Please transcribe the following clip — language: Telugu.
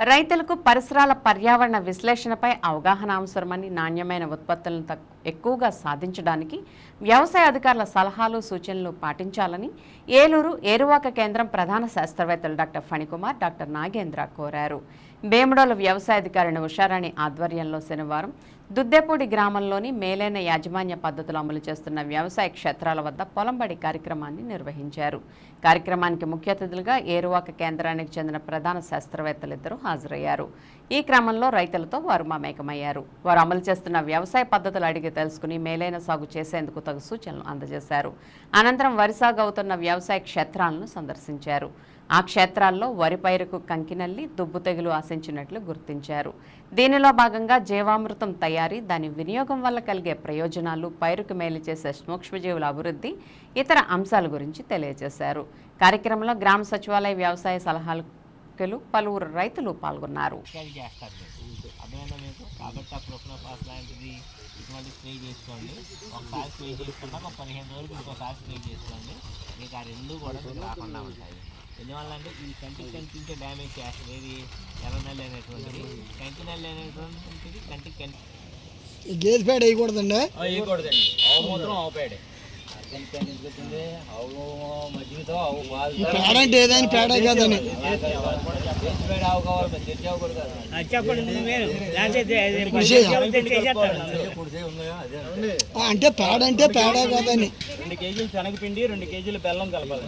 రైతులకు పరిసరాల పర్యావరణ విశ్లేషణపై అవగాహన అవసరమని నాణ్యమైన ఉత్పత్తులను తక్- ఎక్కువగా సాధించడానికి వ్యవసాయ అధికారుల సలహాలు సూచనలు పాటించాలని ఏలూరు ఏరువాక కేంద్రం ప్రధాన శాస్త్రవేత్తలు డాక్టర్ ఫణికుమార్ డాక్టర్ నాగేంద్ర కోరారు. వేముడోలు వ్యవసాయ అధికారిని ఉషారాణి ఆధ్వర్యంలో శనివారం దుద్దెపూడి గ్రామంలోని మేలైన యాజమాన్య పద్ధతులు అమలు చేస్తున్న వ్యవసాయ క్షేత్రాల వద్ద పొలంబడి కార్యక్రమాన్ని నిర్వహించారు. కార్యక్రమానికి ముఖ్య అతిథులుగా ఏరువాక కేంద్రానికి చెందిన ప్రధాన శాస్త్రవేత్తలిద్దరూ హాజరయ్యారు. ఈ క్రమంలో రైతులతో వారు మమేకమయ్యారు. వారు అమలు చేస్తున్న వ్యవసాయ పద్ధతులు అడిగి తెలుసుకుని మేలైన సాగు చేసేందుకు తగు సూచనలు అందజేశారు. అనంతరం వరి సాగు అవుతున్న వ్యవసాయ క్షేత్రాలను సందర్శించారు. ఆ క్షేత్రాల్లో వరి పైరుకు కంకినల్లి దుబ్బు తెగులు ఆశించినట్లు గుర్తించారు. దీనిలో భాగంగా జీవామృతం తయారీ దాని వినియోగం వల్ల కలిగే ప్రయోజనాలు పైరుకు మేలు చేసే సూక్ష్మజీవుల అభివృద్ధి ఇతర అంశాల గురించి తెలియజేశారు. కార్యక్రమంలో గ్రామ సచివాలయ వ్యవసాయ సలహాలు పలువురు రైతులు పాల్గొన్నారు. అర్థమైందా మీకు కాబట్టి ఆ ప్రొఫ్నోఫాస్ లాంటిది ఇటువంటి స్ప్రే చేసుకోండి. ఒకసారి స్ప్రే చేసుకున్నాక ఒక పదిహేను రోజులు ఇంకోసారి స్ప్రే చేసుకోండి. మీకు ఆ రెండు కూడా మీకు రాకుండా ఉంటాయి. ఎందువల్ల అంటే ఈ కంటికి కనిపించే డ్యామేజ్ చేస్తుంది. ఏది? ఎర్రనల్లి అనేటువంటిది. నల్లి అనేటువంటిది కంటికి ఈ గేదె పేడ వేయకూడదండి. వేయకూడదండి. ఆవు మాత్రం ఆవు పేడే పేడ అంటే ఏదైనా పేడ కాదని. అంటే పేడ అంటే పేడ కాదని. రెండు కేజీలు శనగపిండి రెండు కేజీలు బెల్లం కలపాలి